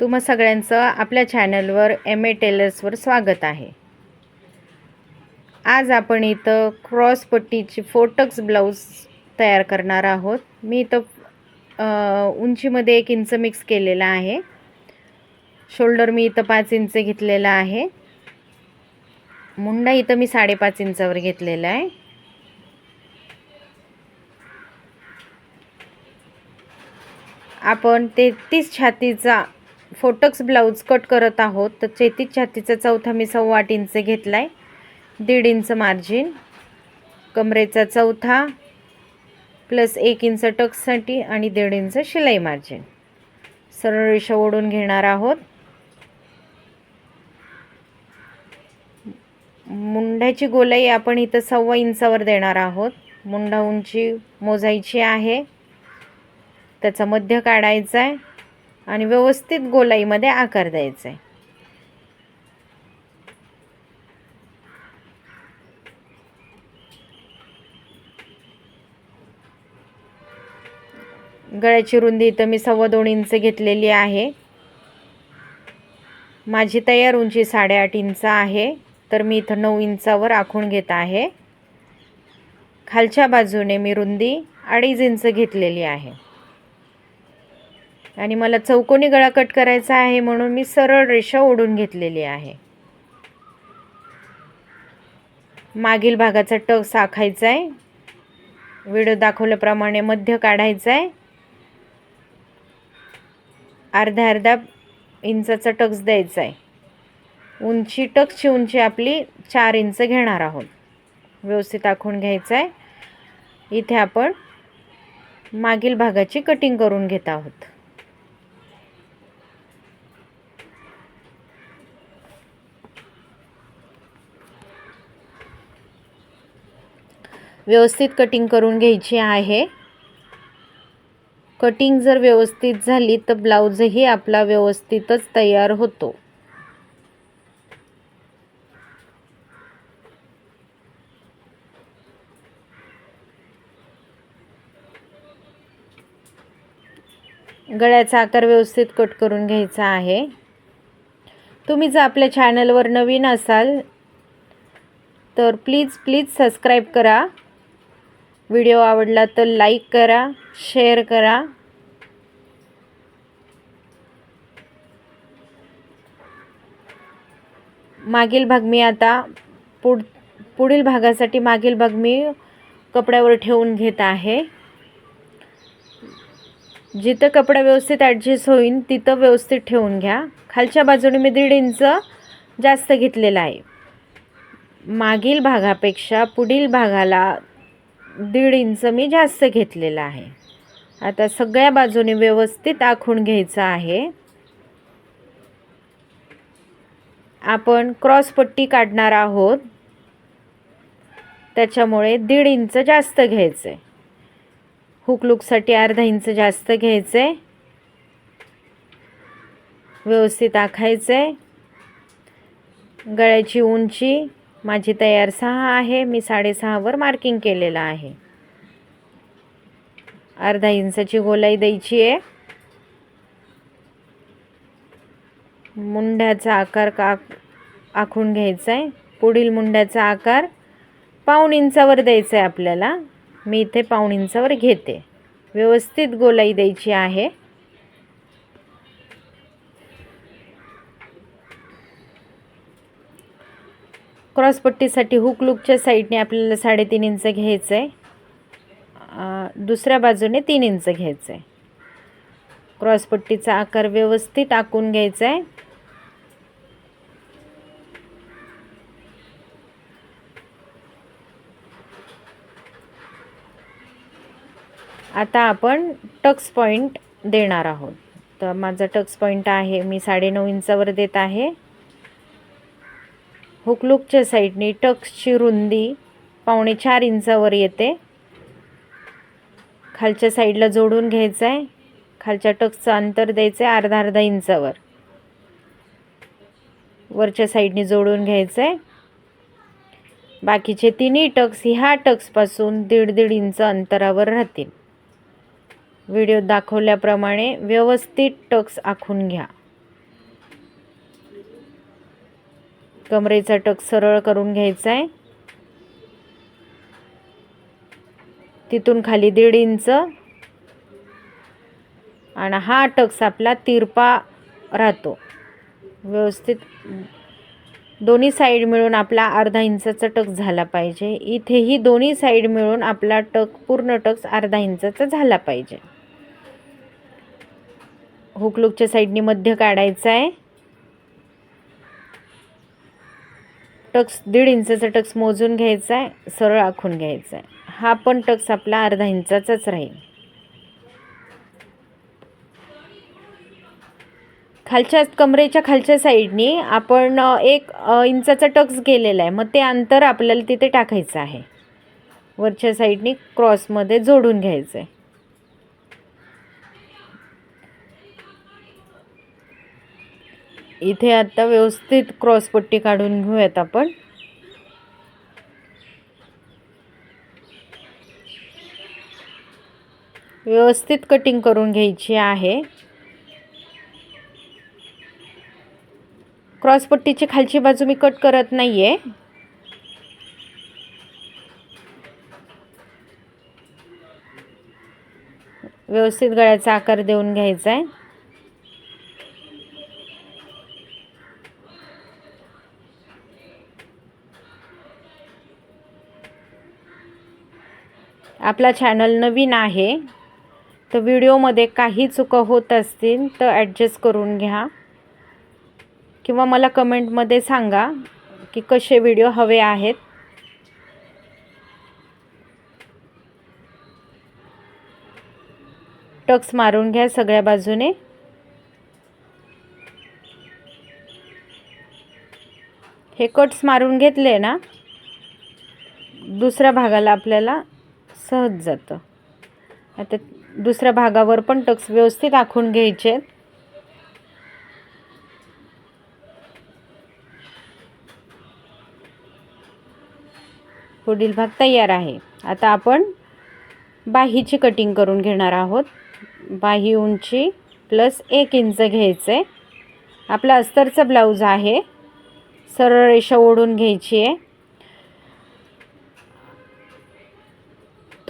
तुम्हा सगळ्यांचं आपल्या चॅनलवर एम ए टेलर्सवर स्वागत आहे. आज आपण इथं क्रॉसपट्टीची फोटक्स ब्लाऊज तयार करणार आहोत. मी इथं उंचीमध्ये एक इंच मिक्स केलेला आहे. शोल्डर मी इथं पाच इंच घेतलेला आहे. मुंडा इथं मी साडेपाच इंचावर घेतलेला आहे. आपण तेहतीस छातीचा फोटक्स ब्लाऊज कट करत आहोत. तर तेहतीस छातीचा चौथा मी सव्वा आठ इंच घेतला आहे दीड इंच मार्जिन कमरेचा चौथा प्लस एक इंच टक्ससाठी आणि दीड इंच शिलाई मार्जिन सरळ रेषा ओढून घेणार आहोत. मुंड्याची गोलाई आपण इथं सव्वा इंचावर देणार आहोत. मुंडा उंची मोजायची आहे. त्याचा मध्य काढायचा आहे आणि व्यवस्थित गोलाईमध्ये आकार द्यायचा आहे. गळ्याची रुंदी इथं मी सव्वा दोन इंच घेतलेली आहे. माझी तयार उंची साडेआठ इंच आहे तर मी इथं नऊ इंचावर आखून घेत आहे. खालच्या बाजूने मी रुंदी अडीच इंच घेतलेली आहे. आणि मला चौकोनी गळा कट करायचा आहे म्हणून मी सरळ रेषा ओढून घेतलेली आहे. मागील भागाचा टक साखायचा आहे व्हिडिओ दाखवल्याप्रमाणे मध्य काढायचा आहे अर्ध्या अर्धा इंचाचा टक्स द्यायचा आहे उंची टक्सची उंची आपली चार इंच घेणार आहोत. व्यवस्थित आखून घ्यायचं आहे इथे आपण मागील भागाची कटिंग करून घेत आहोत. व्यवस्थित कटिंग करून घ्यायची आहे. कटिंग जर व्यवस्थित झाली तर ब्लाऊजही आपला व्यवस्थितच तयार होतो. गळ्याचा आकार व्यवस्थित कट करून घ्यायचा आहे. तुम्ही जर आपल्या चॅनलवर नवीन असाल तर प्लीज प्लीज सबस्क्राईब करा. व्हिडिओ आवडला तर लाईक करा शेअर करा. मागील भाग मी आता पुढ पुढील भागासाठी मागील भाग मी कपड्यावर ठेवून घेत आहे. जिथं कपडा व्यवस्थित ॲडजस्ट होईल तिथं व्यवस्थित ठेवून घ्या. खालच्या बाजूने मी दीड इंच जास्त घेतलेला आहे. मागील भागापेक्षा पुढील भागाला दीड इंच मी जास्त घेतलेलं आहे. आता सगळ्या बाजूने व्यवस्थित आखून घ्यायचं आहे. आपण क्रॉसपट्टी काढणार आहोत. त्याच्यामुळे दीड इंच जास्त घ्यायचं आहे हुकलुकसाठी अर्धा इंच जास्त घ्यायचं आहे व्यवस्थित आखायचं आहे गळ्याची उंची माझी तयार सहा आहे मी साडेसहावर मार्किंग केलेलं आहे. अर्धा इंचाची गोलाई द्यायची आहे. मुंड्याचा आकार का आखून घ्यायचा आहे. पुढील मुंड्याचा आकार पाऊण इंचावर द्यायचा आहे आपल्याला. मी इथे पाऊण इंचावर घेते. व्यवस्थित गोलाई द्यायची आहे. क्रॉसपट्टीसाठी हुक लुकच्या साईडने आपल्याला साडेतीन इंच घ्यायचं आहे दुसऱ्या बाजूने तीन इंच घ्यायचं आहे क्रॉसपट्टीचा आकार व्यवस्थित आखून घ्यायचा आहे आता आपण टक्स पॉईंट देणार आहोत. तर माझा टक्स पॉईंट आहे मी साडेनऊ इंचावर देत आहे. हुकलुकच्या साईडने टक्सची रुंदी पावणे चार इंचावर येते. खालच्या साईडला जोडून घ्यायचं आहे खालच्या टक्सचं अंतर द्यायचं आहे अर्धा अर्धा इंचावर. वरच्या साईडने जोडून घ्यायचं आहे बाकीचे तिन्ही टक्स ह्या टक्सपासून दीड दीड इंच अंतरावर राहतील. व्हिडिओ दाखवल्याप्रमाणे व्यवस्थित टक्स आखून घ्या. कमरेचा टक सरळ करून घ्यायचा आहे तिथून खाली दीड इंच. आणि हा टक्स आपला तिरपा राहतो. व्यवस्थित. दोन्ही साईड मिळून आपला अर्धा इंचाचा टक झाला पाहिजे. इथेही दोन्ही साईड मिळून आपला टक पूर्ण टक्स अर्धा इंचाचा झाला पाहिजे. हुकलुकच्या साईडनी मध्य काढायचा आहे टक्स दीड इंचाचा टक्स मोजून घ्यायचा आहे सरळ आखून घ्यायचा आहे. हा पण टक्स आपला अर्धा इंचाचाच राहील. खालच्या कमरेच्या खालच्या साईडनी आपण एक इंचाचा टक्स गेलेला आहे. मग ते अंतर आपल्याला तिथे टाकायचं आहे. वरच्या साईडनी क्रॉसमध्ये जोडून घ्यायचं आहे. इथे आता व्यवस्थित क्रॉसपट्टी काढून घेऊयात आपण. व्यवस्थित कटिंग करून घ्यायची आहे. क्रॉसपट्टीची खालची बाजू मी कट करत नाही आहे व्यवस्थित गळ्याचा आकार देऊन घ्यायचा आहे आपला चॅनल नवीन आहे तर व्हिडिओमध्ये काही चुका होत असतील तर ॲडजस्ट करून घ्या. किंवा मला कमेंटमध्ये सांगा की कसे व्हिडिओ हवे आहेत. टक्स मारून घ्या सगळ्या बाजूने. हे कट्स मारून घेतले ना दुसऱ्या भागाला आपल्याला सहज जातं. आता दुसऱ्या भागावर पण टक्स व्यवस्थित आखून घ्यायचे पुढील भाग तयार आहे. आता आपण बाहीची कटिंग करून घेणार आहोत. बाही उंची प्लस एक इंच घ्यायचं. आहे आपला अस्तरचा ब्लाऊज आहे. सरळ रेषा ओढून घ्यायची आहे.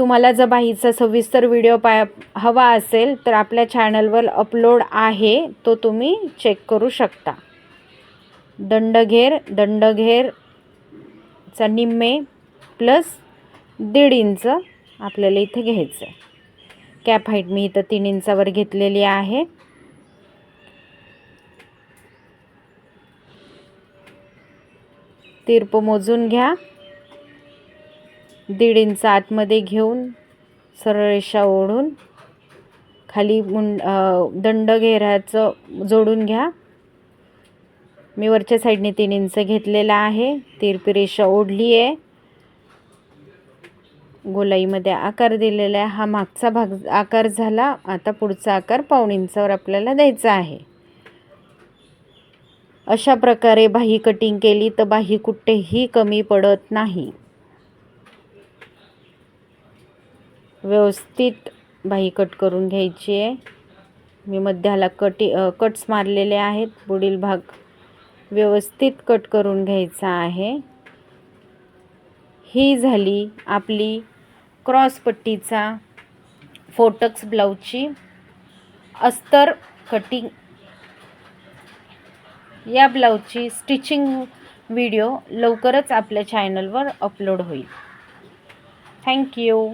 तुम्हाला जर बाहीचा सविस्तर व्हिडिओ पाय हवा असेल तर आपल्या चॅनलवर अपलोड आहे तो तुम्ही चेक करू शकता. दंडघेर दंडघेरचा निम्मे प्लस दीड इंच आपल्याला इथे घ्यायचं आहे कॅप हाईट मी इथं तीन इंचावर घेतलेली आहे. तीर्प मोजून घ्या. दीड इंच आतमध्ये घेऊन सरळ रेषा ओढून खाली मुंड दंड घेऱ्याचं जोडून घ्या. मी वरच्या साईडने तीन इंच घेतलेला आहे. तिरपी रेषा ओढली आहे. गोलाईमध्ये आकार दिलेला आहे. हा मागचा भाग आकार झाला. आता पुढचा आकार पाऊण इंचावर आपल्याला द्यायचा आहे. अशा प्रकारे बाही कटिंग केली तर बाही कुठेही कमी पडत नाही. व्यवस्थित बाही कट करून घ्यायची आहे. मी मध्याला कटी कट्स मारलेले आहेत. पुढील भाग व्यवस्थित कट करून घ्यायचा आहे. ही झाली आपली क्रॉस पट्टीचा फोटक्स ब्लाऊजची अस्तर कटिंग या ब्लाऊजची स्टिचिंग व्हिडिओ लवकरच आपल्या चॅनलवर अपलोड होईल. थँक्यू